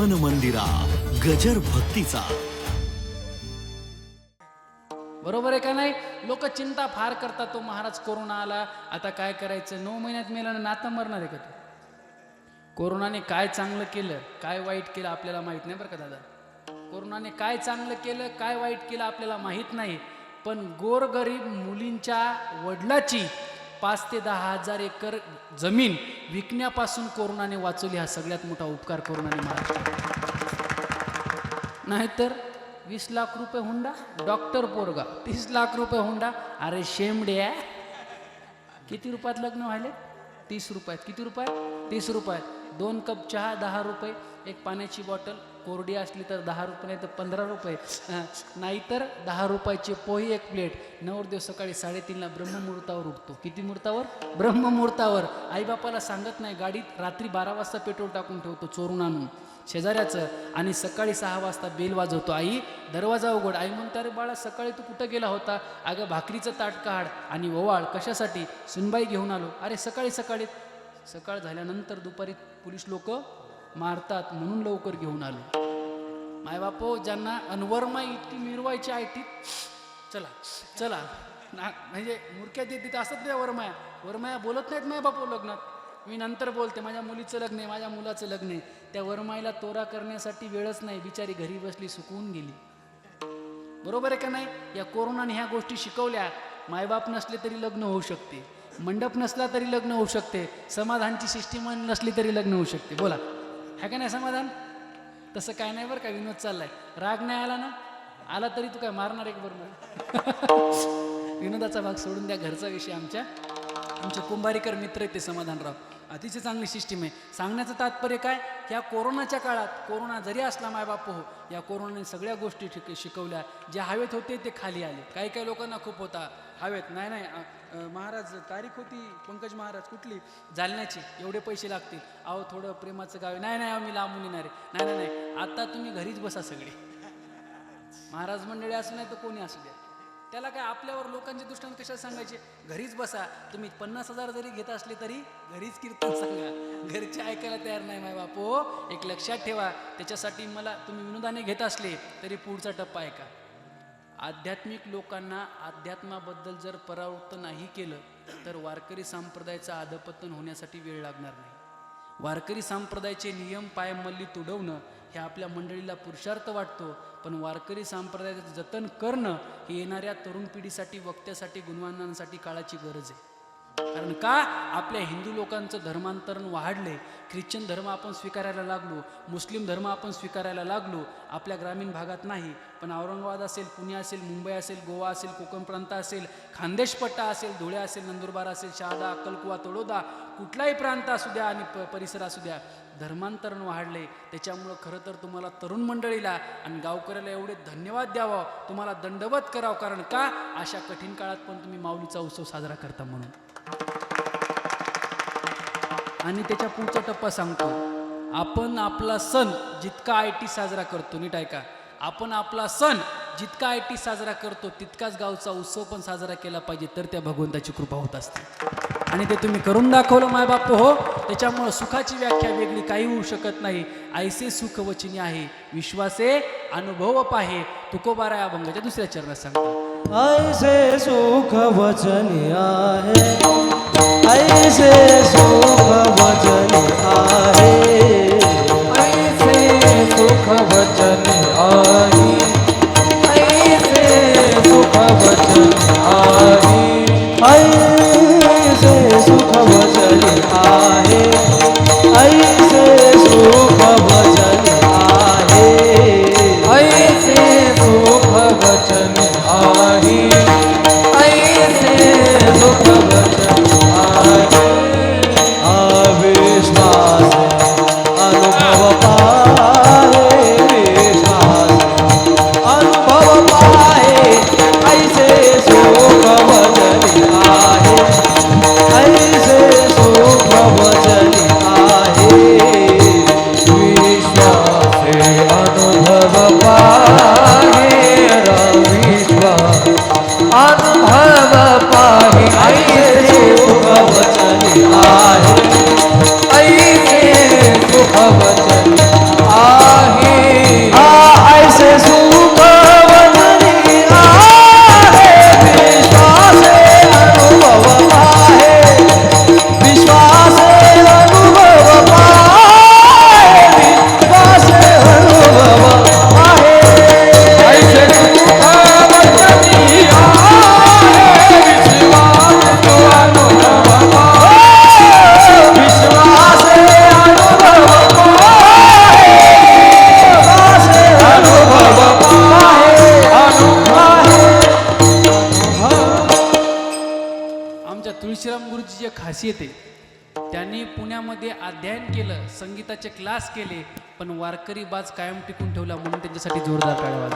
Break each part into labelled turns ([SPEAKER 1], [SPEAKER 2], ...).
[SPEAKER 1] मन मंदिरा गजर भक्तीचा.
[SPEAKER 2] बरोबर आहे का नाही? लोक चिंता फार करतात तो महाराज कोरोना आला आता काय करायचं? नऊ महिन्यात मेल्यानं नातं मरणार आहे का तो? कोरोनाने काय चांगलं केलं काय वाईट केलं आपल्याला माहीत नाही बरं का दादा? कोरोनाने काय चांगलं केलं काय वाईट केलं आपल्याला माहीत नाही. पण गोरगरीब मुलींच्या वडिलाची पाच ते दहा हजार एकर जमीन विकण्यापासून कोरोनाने वाचवली हा सगळ्यात मोठा उपकार कोरोनाने महाराष्ट्र नाहीतर वीस लाख रुपये हुंडा डॉक्टर पोरगा तीस लाख रुपये हुंडा अरे शेमडे किती रुपयात लग्न व्हायले? तीस रुपयात. किती रुपयात? तीस रुपयात. दोन कप चहा दहा रुपये एक पाण्याची बॉटल कोरडी असली तर दहा रुपये नाही तर पंधरा रुपये. नाहीतर दहा रुपयाची पोही एक प्लेट. नवरदेव सकाळी साडेतीनला ब्रह्ममुहूर्तावर उठतो. किती मुहूर्तावर? ब्रह्ममुहूर्तावर. आईबापाला सांगत नाही गाडीत रात्री बारा वाजता पेट्रोल टाकून ठेवतो चोरून आणून. शेजाऱ्याचं. आणि सकाळी सहा वाजता बेल वाजवतो. आई दरवाजा उघड. आई म्हणता अरे बाळा सकाळी तू कुठं गेला होता? अगं भाकरीचं ताट काढ आणि ओवाळ. कशासाठी? सुनबाई घेऊन आलो. अरे सकाळी सकाळी. सकाळ झाल्यानंतर दुपारी पोलीस लोक मारतात म्हणून लवकर घेऊन आलो. मायबापो ज्यांना अनवरमा इतकी मिरवायची आहे ती चला चला. ना म्हणजे मुरक्या देत तिथं असतात त्या वरमाया. वरमाया बोलत नाहीत माय बापू लग्नात. मी नंतर बोलते माझ्या मुलीचं लग्न आहे माझ्या मुलाचं लग्न आहे. त्या वरमाईला तोरा करण्यासाठी वेळच नाही. बिचारी घरी बसली सुकून गेली. बरोबर आहे का नाही? या कोरोनाने ह्या गोष्टी शिकवल्या. मायबाप नसले तरी लग्न होऊ शकते. मंडप नसला तरी लग्न होऊ शकते. समाधानची सिस्टीम नसली तरी लग्न होऊ शकते. बोला. आहे का नाही समाधान? तसं काय नाही बरं का विनोद चाललाय. राग नाही आला ना? आला तरी तू काय मारणार एक बरोबर विनोदाचा भाग सोडून द्या घरचा विषय आमच्या. आमचे कुंभारीकर मित्र आहेत ते समाधानराव. अतिशय चांगली सिस्टीम आहे. सांगण्याचं तात्पर्य काय? ह्या या कोरोनाच्या काळात कोरोना जरी असला मायबाप हो या कोरोनाने सगळ्या गोष्टी शिक शिकवल्या. जे हवेत होते ते खाली आले. काही काही लोकांना खूप होता. हवेत नाही नाही महाराज तारीख होती पंकज महाराज कुठली? जालन्याची. एवढे पैसे लागतील. अहो थोडं प्रेमाचं गाव नाही नाही अहो, मी लांबून येणार आहे. नाही नाही नाही. आता तुम्ही घरीच बसा सगळे. महाराज मंडळी असू नाही तर कोणी असू द्या. त्याला काय आपल्यावर लोकांच्या दृष्टांत कशाला सांगायचे? घरीच बसा. तुम्ही पन्नास हजार जरी घेत असले तरी घरीच कीर्तन सांगा. घरचे ऐकायला तयार नाही माय बापो. एक लक्षात ठेवा. त्याच्यासाठी मला तुम्ही विनोदाने घेत असले तरी पुढचा टप्पा ऐका. आध्यात्मिक लोकांना अध्यात्माबद्दल जर परावृत्त नाही केलं तर वारकरी संप्रदायाचं अधपतन होण्यासाठी वेळ लागणार नाही. वारकरी संप्रदायाचे नियम पायमल्ली तुडवणं हे आपल्या मंडळीला पुरुषार्थ वाटतो पण वारकरी संप्रदायाचं जतन करणं हे येणाऱ्या तरुण पिढीसाठी वक्त्यासाठी गुणवानांसाठी काळाची गरज आहे. कारण का? आपल्या हिंदू लोकांचं धर्मांतरण वाढले ख्रिश्चन धर्म आपण स्वीकारायला लागलो मुस्लिम धर्म आपण स्वीकारायला लागलो आपल्या ग्रामीण भागात नाही. पण औरंगाबाद असेल पुणे असेल मुंबई असेल गोवा असेल कोकण प्रांत असेल खानदेशपट्टा असेल धुळे असेल नंदुरबार असेल शहादा अक्कलकुवा तळोदा कुठलाही प्रांत असू द्या आणि प परिसर असू द्या धर्मांतरण वाढले. त्याच्यामुळं खरं तर तुम्हाला तरुण मंडळीला आणि गावकऱ्याला एवढे धन्यवाद द्यावं. तुम्हाला दंडवत करावं. कारण का? अशा कठीण काळात पण तुम्ही माऊलीचा उत्सव साजरा करता म्हणून. आणि त्याच्या पुढचा टप्पा सांगतो. आपण आपला सण जितका आय टी साजरा करतो नीट ऐका. आपण आपला सण जितका आय टी साजरा करतो तितकाच गावचा उत्सव पण साजरा केला पाहिजे तर त्या भगवंताची कृपा होत असते. आणि ते तुम्ही करून दाखवलं मायबाप हो. त्याच्यामुळं सुखाची व्याख्या वेगळी काही होऊ शकत नाही. ऐसे सुख वचनी आहे विश्वासे अनुभव पाहे. तुकोबारा या अभंगाच्या दुसऱ्या चरणात सांगतो.
[SPEAKER 3] ऐसे सुख वचनी आहे. ऐसे सुख वचनी आहे। ऐसे सुख वचनी आहे। ऐसे सुख वचनी आहे।
[SPEAKER 2] 아. संगीताचे केले पण वारकरी बाज कायम टिकून ठेवला म्हणून त्यांच्यासाठी जोरदार टाळ्या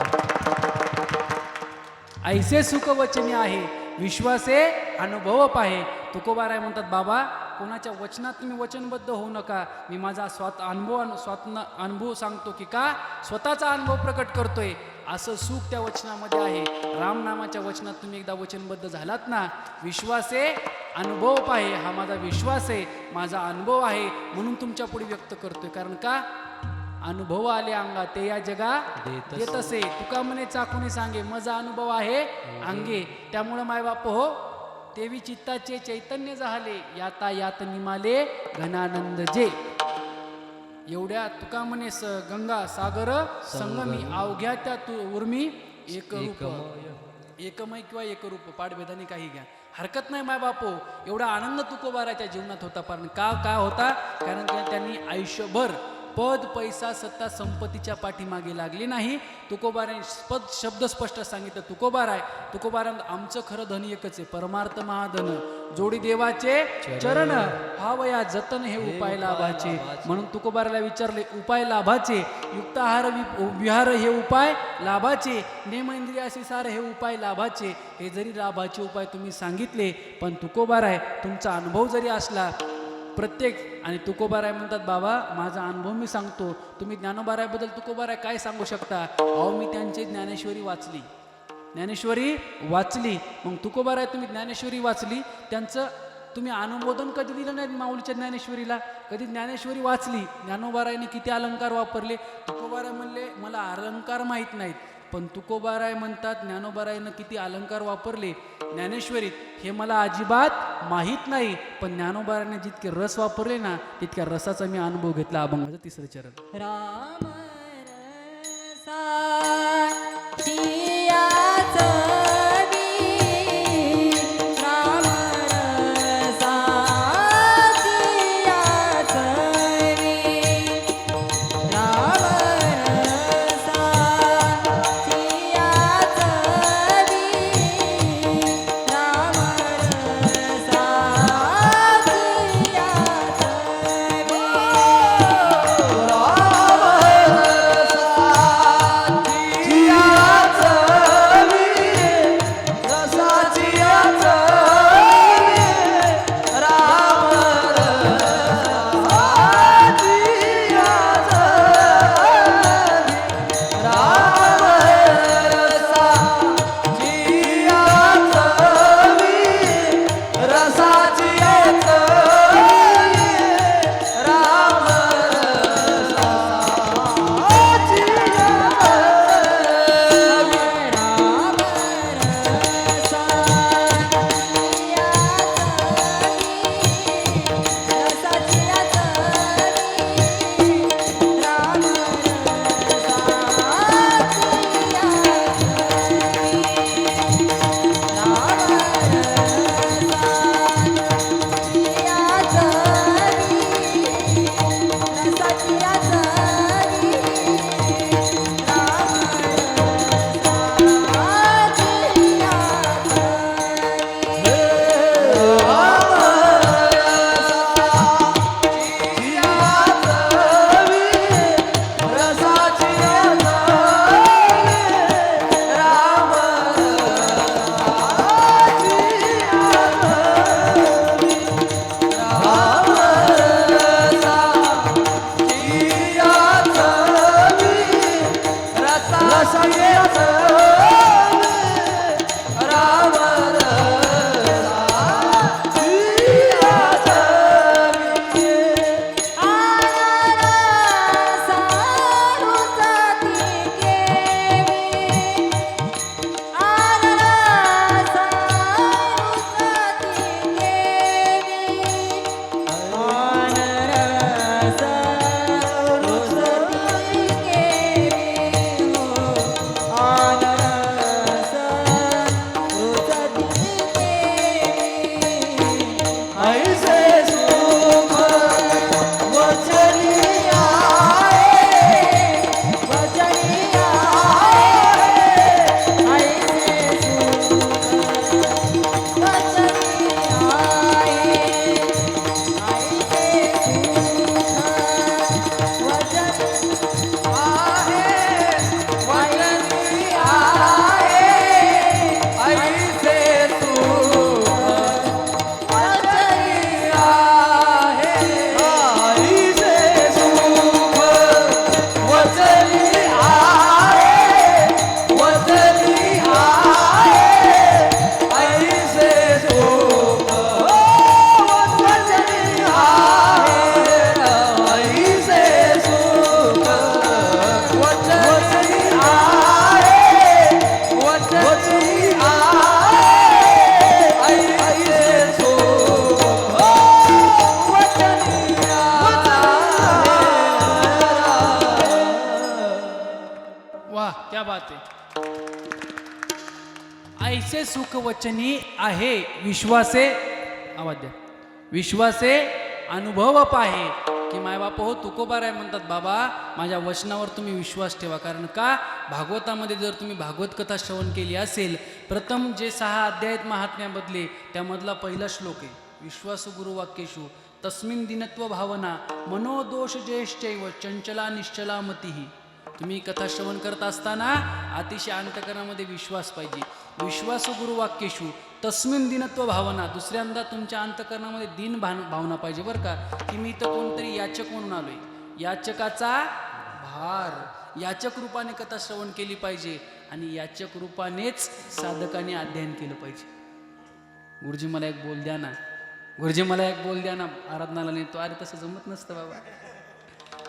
[SPEAKER 2] ऐसे सुखवचने आहे विश्वासे अनुभव पाहे. तुकोबाराय म्हणतात बाबा कोणाच्या वचनात तुम्ही वचनबद्ध होऊ नका. मी माझा स्वत अनुभव स्वतः अनुभव सांगतो की का? स्वतःचा अनुभव प्रकट करतोय. असं सुख त्या वचनामध्ये आहे. रामनामाच्या वचनात तुम्ही एकदा वचनबद्ध झालात ना? विश्वासे अनुभव पाहे हा माझा विश्वास आहे माझा अनुभव आहे म्हणून तुमच्यापुढे व्यक्त करतोय. कारण का? अनुभव आले अंगा ते या जगा देत असे. तुका म्हणे चाकुने सांगे माझा अनुभव आहे अंगे. त्यामुळं माय बाप हो तेवी चित्ताचे चैतन्य झाले. याता यात निमाले घनानंद जे. एवढ्या तुका म्हणे स गंगा सागर संगमी. अवघ्या त्या तू उर्मी एक रूप. एकमय किंवा एकरूप. पाठभेदाने काही घ्या. हरकत नाही माय बापो. एवढा आनंद तुकोबाराच्या जीवनात होता पण का का होता? कारण की त्यांनी आयुष्यभर पद पैसा सत्ता संपत्तीच्या पाठीमागे लागली नाही. तुकोबाराने पद शब्द स्पष्ट सांगितलं. तुकोबार आहे. तुकोबारान आमचं खरं धन एकच आहे. परमार्थ महाधन. जोडी देवाचे चरण. हावया जतन हे उपाय लाभाचे. म्हणून तुकोबाराला विचारले उपाय लाभाचे. युक्ताहार विहार हे उपाय लाभाचे. नेम इंद्रियाशी सार हे उपाय लाभाचे. हे जरी लाभाचे उपाय तुम्ही सांगितले पण तुकोबार आहे. तुमचा अनुभव जरी असला प्रत्येक आणि तुकोबाराय म्हणतात बाबा माझा अनुभव मी सांगतो. तुम्ही ज्ञानोबारायबद्दल तुकोबाराय काय सांगू शकता? अहो मी त्यांची ज्ञानेश्वरी वाचली. ज्ञानेश्वरी वाचली. मग तुकोबाराय तुम्ही ज्ञानेश्वरी वाचली? त्यांचं तुम्ही अनुमोदन कधी दिलं नाही माऊलीच्या ज्ञानेश्वरीला? कधी ज्ञानेश्वरी वाचली? ज्ञानोबारायने किती अलंकार वापरले? तुकोबाराय म्हणले मला अलंकार माहीत नाहीत. पण तुकोबाराय म्हणतात ज्ञानोबारायनं किती अलंकार वापरले. ज्ञानेश्वरीत हे मला अजिबात माहीत नाही पण ज्ञानोबारायने जितके रस वापरले ना तितक्या रसाचा मी अनुभव घेतला अभंगाचं तिसरं चरण.
[SPEAKER 4] राम
[SPEAKER 2] वचनी आहे. विश्वासे आवाज द्या. विश्वासे अनुभव पाहे की मायबाप हो तुकोबार आहे म्हणतात बाबा माझ्या वचनावर तुम्ही विश्वास ठेवा. कारण का? भागवतामध्ये जर तुम्ही भागवत कथा श्रवण केली असेल प्रथम जे सहा अध्यायत आहेत महात्म्यामधले त्यामधला पहिला श्लोक आहे विश्वास गुरुवाक्येषु तस्मिन दिनत्व भावना मनोदोष ज्येष्ठैव चंचला निश्चला मतीही तुम्ही कथा श्रवण करत असताना अतिशय अंतकरणामध्ये विश्वास पाहिजे. विश्वास गुरुवाक्येशू तस्मिन दिनत्व भावना दुसऱ्यांदा तुमच्या अंतकरणामध्ये दिन भान भावना पाहिजे बरं का. की मी तर कोणतरी याचक म्हणून आलोय. याचकाचा भार. याचक रूपाने कथा श्रवण केली पाहिजे आणि याचक रूपानेच साधकाने अध्ययन केलं पाहिजे. गुरुजी मला एक बोल द्या ना. गुरुजी मला एक बोल द्या ना. आराधनाला नेतो. अरे तसं जमत नसतं बाबा.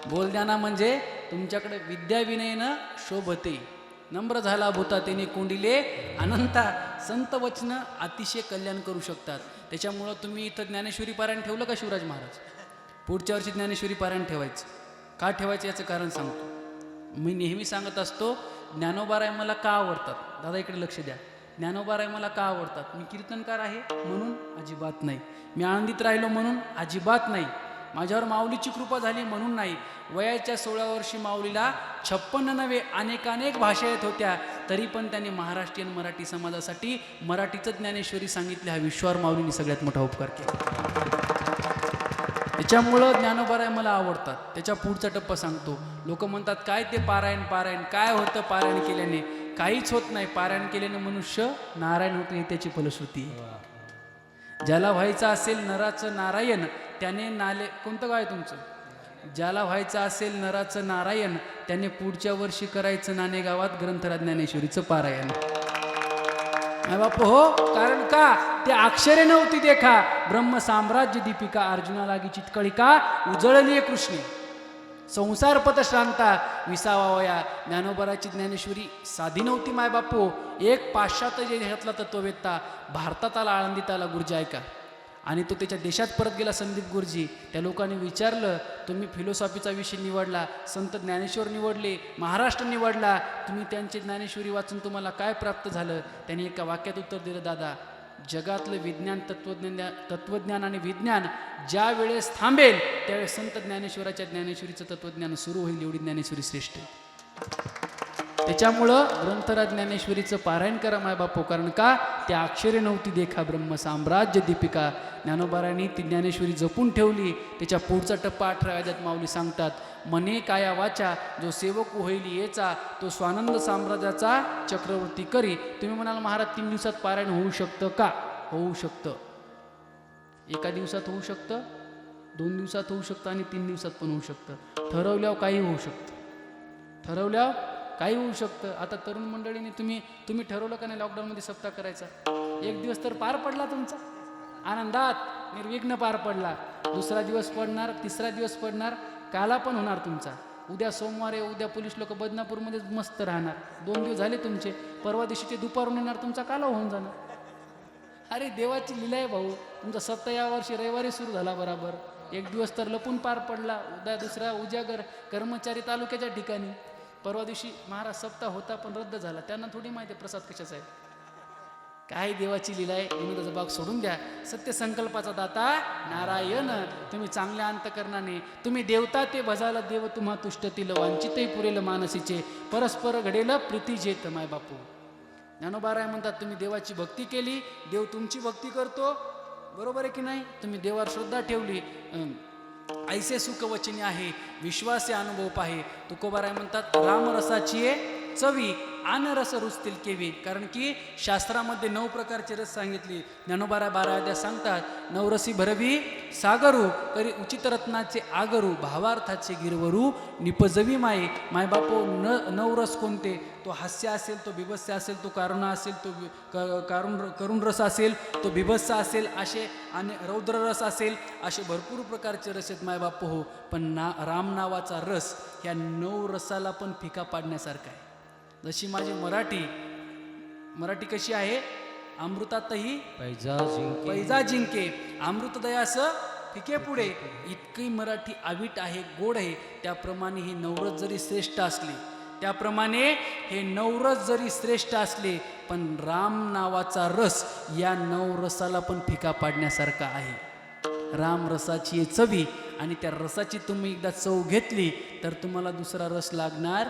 [SPEAKER 2] बोल द्या ना म्हणजे तुमच्याकडे विद्याविनयनं शोभते. नम्र झाला भूता त्याने कोंडिले अनंता संत वचन अतिशय कल्याण करू शकतात. त्याच्यामुळं तुम्ही इथं ज्ञानेश्वरी पारायण ठेवलं का शिवराज महाराज? पुढच्या वर्षी ज्ञानेश्वरी पारायण ठेवायचं. का ठेवायचं याचं कारण सांगतो. मी नेहमी सांगत असतो ज्ञानोबाराय मला का आवडतात? दादा इकडे लक्ष द्या. ज्ञानोबाराय मला का आवडतात? मी कीर्तनकार आहे म्हणून अजिबात नाही. मी आनंदित राहिलो म्हणून अजिबात नाही. माझ्यावर माऊलीची कृपा झाली म्हणून नाही. वयाच्या सोळा वर्षी माऊलीला छप्पन्न नव्हे अनेकानेक भाषा येत होत्या. तरी पण त्यांनी महाराष्ट्रीयन मराठी समाजासाठी मराठीचं ज्ञानेश्वरी सांगितले. हा विश्वावर माऊलीने सगळ्यात मोठा उपकार केला. त्याच्यामुळं ज्ञानोबाराय मला आवडतात. त्याच्या पुढचा टप्पा सांगतो. लोक म्हणतात काय ते पारायण पारायण? काय होतं पारायण केल्याने? काहीच होत नाही. पारायण केल्याने मनुष्य नारायण होत नाही त्याची फलश्रुती. ज्याला व्हायचं असेल नराचं नारायण त्याने नाले कोणतं गाव आहे तुमचं? ज्याला व्हायचं असेल नराचं नारायण त्याने पुढच्या वर्षी करायचं नाणे गावात ग्रंथराज ज्ञानेश्वरीचं पारायण बाप हो? कारण का? ते अक्षरे नव्हती देखा. ब्रह्म साम्राज्य दीपिका अर्जुना लागी चितकळिका उजळली कृष्णे. संसार पत श्रांता विसावा वया. ज्ञानोबराची ज्ञानेश्वरी साधी नव्हती माय बापू. एक पाश्चात्य जे घेतला तत्ववेत्ता भारतात आला आळंदीत आला गुरुजी ऐका. आणि तो त्याच्या देशात परत गेला संदीप गुरुजी. त्या लोकांनी विचारलं तुम्ही फिलॉसॉफीचा विषय निवडला संत ज्ञानेश्वर निवडले महाराष्ट्र निवडला तुम्ही त्यांचे ज्ञानेश्वरी वाचून तुम्हाला काय प्राप्त झालं? त्यांनी एका वाक्यात उत्तर दिलं दादा जगातलं विज्ञान तत्वज्ञान तत्वज्ञान आणि विज्ञान ज्या वेळेस थांबेल त्यावेळेस संत ज्ञानेश्वराच्या ज्ञानेश्वरीचं तत्वज्ञान सुरू होईल एवढी ज्ञानेश्वरी श्रेष्ठ आहे. त्याच्यामुळं ग्रंथराज ज्ञानेश्वरीचं पारायण करा माय बापू कारण का? त्या अक्षरे नव्हती देखा ब्रह्म साम्राज्य दीपिका. ज्ञानोबारांनी ती ज्ञानेश्वरी जपून ठेवली. त्याच्या पुढचा टप्पा अठरा वाद्यात माऊली सांगतात मने काया वाचा जो सेवक होईल येचा तो स्वानंद साम्राज्याचा चक्रवर्ती करी. तुम्ही म्हणाल महाराज तीन दिवसात पारायण होऊ शकतं का? होऊ शकतं. एका दिवसात होऊ शकतं दोन दिवसात होऊ शकतं आणि तीन दिवसात पण होऊ शकतं. ठरवल्यावर काही होऊ शकतं. ठरवल्यावर काही होऊ शकतं. आता तरुण मंडळीने तुम्ही तुम्ही ठरवलं का नाही लॉकडाऊनमध्ये सप्ताह करायचा? एक दिवस तर पार पडला तुमचा. आनंदात निर्विघ्न पार पडला. दुसरा दिवस पडणार तिसरा दिवस पडणार काला पण होणार तुमचा. उद्या सोमवार आहे उद्या पोलीस लोक बदनापूरमध्ये मस्त राहणार. दोन दिवस झाले तुमचे. परवा दिवशीचे दुपारून येणार तुमचा काला होऊन जाणार. अरे देवाची लीला आहे भाऊ. तुमचा सप्ताह या वर्षी रविवारी सुरू झाला बराबर. एक दिवस तर लपून पार पडला. उद्या दुसरा उजागर कर्मचारी तालुक्याच्या ठिकाणी. परवा दिवशी महाराज सप्ताह होता पण रद्द झाला. त्यांना थोडी माहिती प्रसाद कशाचा आहे. काय देवाची लिला आहे? तुम्ही त्याचा भाग सोडून द्या. सत्य संकल्पाचा दाता नारायण. तुम्ही चांगल्या अंतकरणाने तुम्ही देवता ते भजाला देव तुम्हा तुष्टतील वांचितही पुरेल मानसीचे. परस्पर घडेल प्रीती जेत माय बापू. ज्ञानोबाराय म्हणतात तुम्ही देवाची भक्ती केली देव तुमची भक्ती करतो. बरोबर आहे की नाही? तुम्ही देवावर श्रद्धा ठेवली. अं, ऐसे सुखवचनी आहे विश्वासे अनुभव पाहे तुकोबाराय म्हणतात रामरसाची आहे चवी अनरस रुचतील केवी. कारण की शास्त्रामध्ये नऊ प्रकारचे रस सांगितले. ज्ञानोबारा बारा सांगतात नवरसी भरवी सागरू तरी उचित रत्नाचे आगरू भावार्थाचे गिरवरू निपजवी माये. मायबापो हो न नवरस कोणते? तो हास्य असेल तो बिभत्स्य असेल तो कारुणा असेल तो वि- कारुण करुण रस असेल तो बिभत्स असेल असे आणि रौद्र रस असेल असे भरपूर प्रकारचे रस आहेत मायबापो हो. पण ना राम नावाचा रस ह्या नऊ रसाला पण फिका पाडण्यासारखा आहे. जशी माझी मराठी. मराठी कशी आहे? अमृतातही
[SPEAKER 3] पैजा जिंके.
[SPEAKER 2] पैजा जिंके. अमृतदयास फिके पुढे. इतकी मराठी आवीट आहे गोड आहे. त्याप्रमाणे ही नवरत जरी श्रेष्ठ असली त्याप्रमाणे हे नवरस जरी श्रेष्ठ असले पण राम नावाचा रस या नवरसाला पण फिका पाडण्यासारखा आहे. राम रसाची चवी आणि त्या रसाची तुम्ही एकदा चव घेतली तर तुम्हाला दुसरा रस लागणार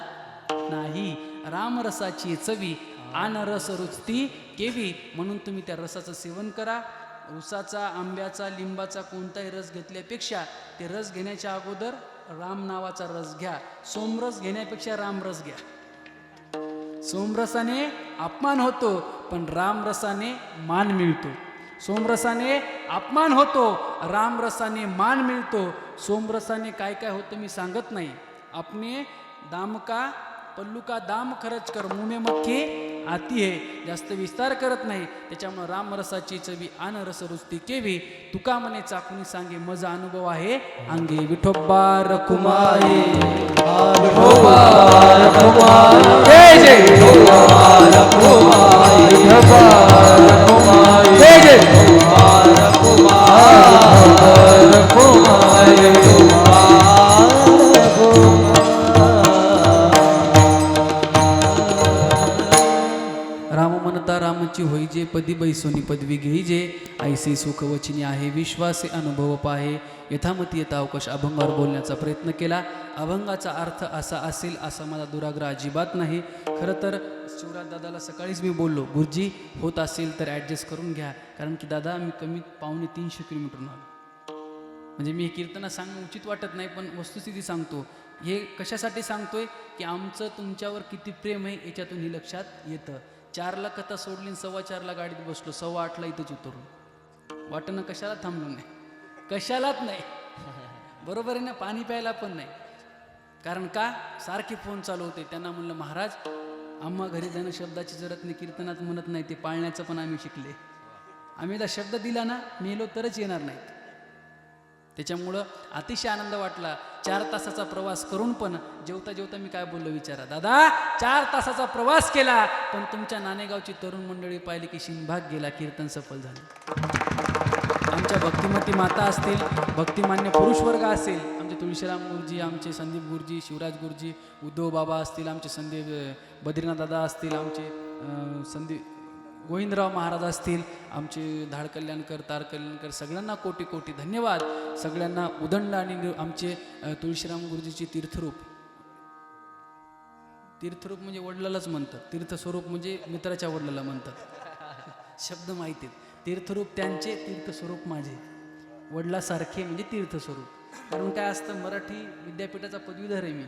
[SPEAKER 2] नाही. रामरसाची चवी आन रस रुचती केवी. म्हणून तुम्ही त्या रसाचं सेवन करा. उसाचा आंब्याचा लिंबाचा कोणताही रस घेतल्यापेक्षा ते रस घेण्याच्या अगोदर राम नावाचा रस घ्या. सोमरस घेण्यापेक्षा रामरस घ्या. सोमरसाने अपमान होतो पण रामरसाने मान मिळतो. सोमरसाने अपमान होतो रामरसाने मान मिळतो. सोमरसाने काय काय होतं मी सांगत नाही. आपने दामका पल्लू का दाम खरच कर मुमे मक्के आती है. जास्त विस्तार करत नाही. त्याच्यामुळं रामरसाची चवी आन रस रुचती केवी. तुका म्हणे चाकून सांगे मजा अनुभव आहे. अंगे विठोबा रकुमारी
[SPEAKER 3] जय
[SPEAKER 2] पदी बैसोनी पदवी घेई जे. ऐसे सुखवचनी आहे विश्वासे अनुभव पाहे. यथामती येता अवकाश अभंगावर बोलण्याचा प्रयत्न केला. अभंगाचा अर्थ असा असेल असा माझा दुराग्रह अजिबात नाही. खरं तर शिवराज दादाला सकाळीच मी बोललो गुरुजी होत असेल तर ॲडजस्ट करून घ्या. कारण की दादा मी कमी पावणे तीनशे किलोमीटरनं आलो म्हणजे मी हे कीर्तना सांगणं उचित वाटत नाही पण वस्तुस्थिती सांगतो. हे कशासाठी सांगतोय की आमचं तुमच्यावर किती प्रेम आहे याच्यातून हे लक्षात येतं. चारला कथा सोडली आणि सव्वा चारला गाडीत बसलो. सव्वा आठला इथंच उतरून वाटणं कशाला थांबलो नाही? कशालाच नाही. बरोबर आहे ना पाणी प्यायला पण नाही. कारण का? सारखे फोन चालू होते. त्यांना म्हणलं महाराज आम्हा घरी जाणं शब्दाची जरत नाही कीर्तनात म्हणत नाही ते पाळण्याचं पण आम्ही शिकले. आम्ही एकदा शब्द दिला ना मेलो तरच येणार नाहीत. त्याच्यामुळं अतिशय आनंद वाटला. चार तासाचा प्रवास करून पण जेवता जेवता मी काय बोललो विचारा. दादा चार तासाचा प्रवास केला पण तुमच्या नाणेगावची तरुण मंडळी पाहिली की शिनभाग गेला कीर्तन सफल झालं. आमच्या भक्तिमती माता असतील भक्तिमान्य पुरुष वर्ग असेल आमचे तुळशीराम गुरुजी आमचे संदीप गुरुजी शिवराज गुरुजी उद्धव बाबा असतील आमचे संदीप बद्रीनाथ दादा असतील आमचे संदीप गोविंदराव महाराज असतील आमचे धाड कल्याणकर तार कल्याणकर सगळ्यांना कोटी कोटी धन्यवाद. सगळ्यांना उदंड आणि आमचे तुळशीराम गुरुजीचे तीर्थरूप. तीर्थरूप म्हणजे वडिलालाच म्हणतात. तीर्थस्वरूप म्हणजे मित्राच्या वडिलाला म्हणतात. शब्द माहिती आहेत. तीर्थरूप त्यांचे तीर्थस्वरूप माझे. वडिलासारखे म्हणजे तीर्थस्वरूप. कारण काय असतं मराठी विद्यापीठाचा पदवीधर आहे मी.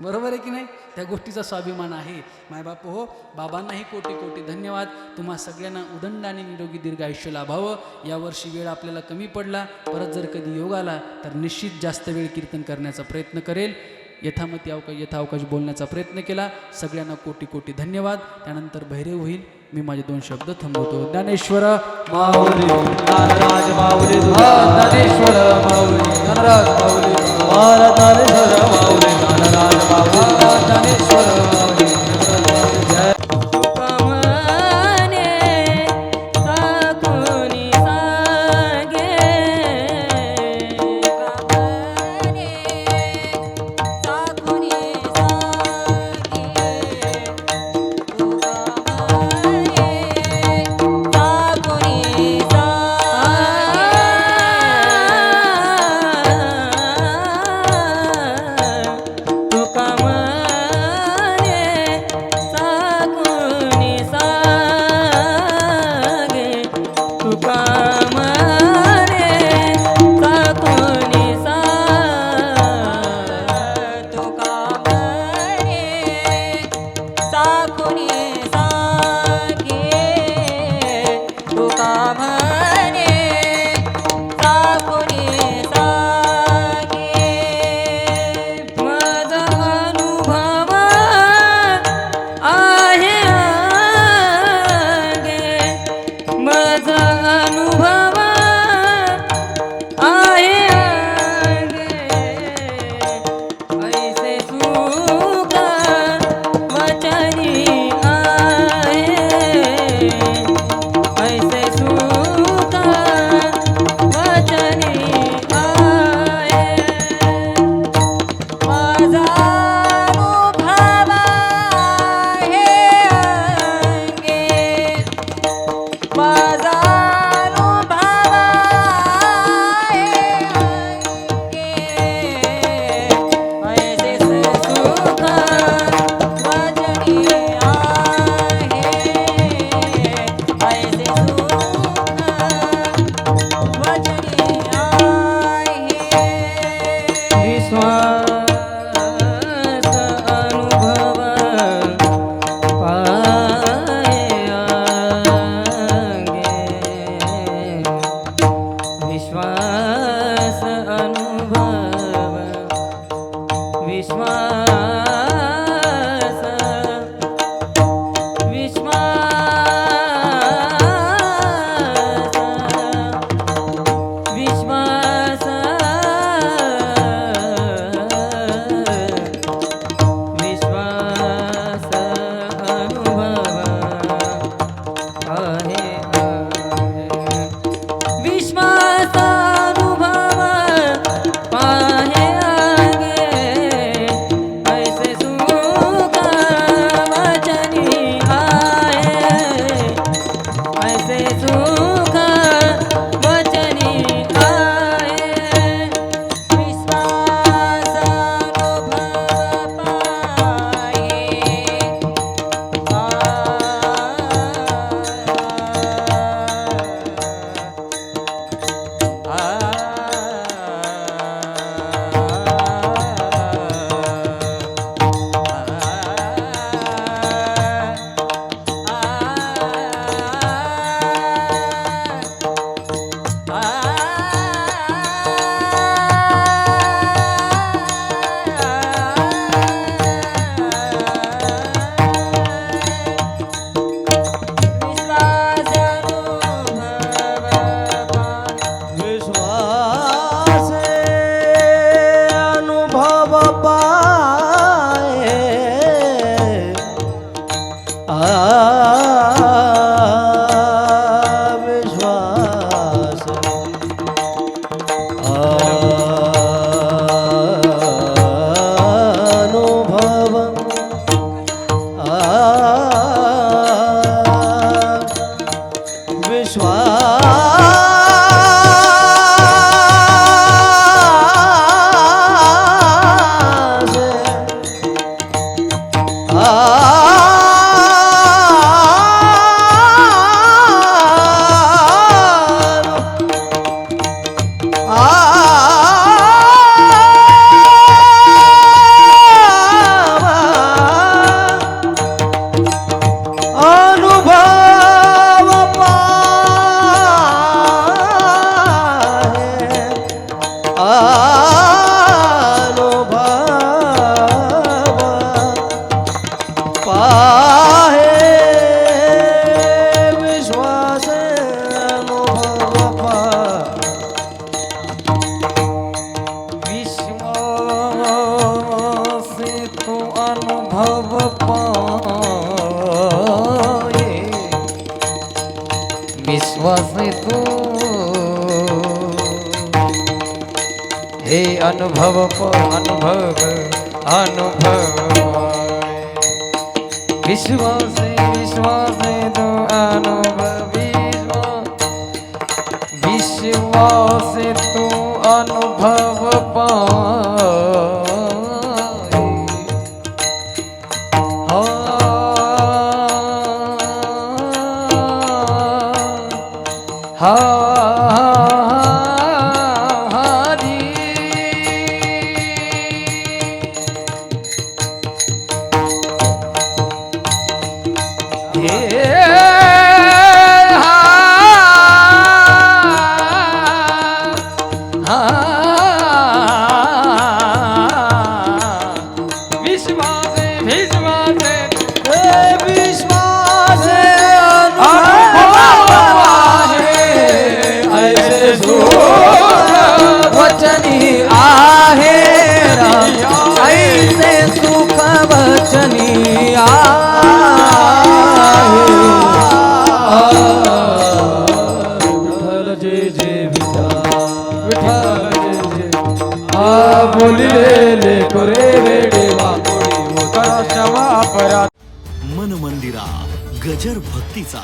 [SPEAKER 2] बरोबर आहे की नाही? त्या गोष्टीचा स्वाभिमान आहे. मायबाप हो बाबांनाही कोटी कोटी धन्यवाद. तुम्हा सगळ्यांना उदंड आणि निरोगी दीर्घ आयुष्य लाभावं. यावर्षी वेळ आपल्याला कमी पडला. परत जर कधी योग आला तर निश्चित जास्त वेळ कीर्तन करण्याचा प्रयत्न करेल. यथामती अवकाश यथावकाश बोलण्याचा प्रयत्न केला. सगळ्यांना कोटी कोटी धन्यवाद. त्यानंतर बहिरे होईल. मी माझे दोन शब्द थांबवतो. ज्ञानेश्वर
[SPEAKER 3] माऊली माऊली ज्ञानेश्वर माऊली माऊली महाराज
[SPEAKER 4] করি विश्वास अनुभव
[SPEAKER 5] पाए विश्वास
[SPEAKER 3] तो हे अनुभव प अनुभव अनुभव विश्वास विश्वास तो अनुभव विश्वास विश्वास तू विश्वास
[SPEAKER 5] बोलिले करे वेडे वाकोडी मोठा शवा परा
[SPEAKER 1] मन मंदिरा गजर भक्तीचा.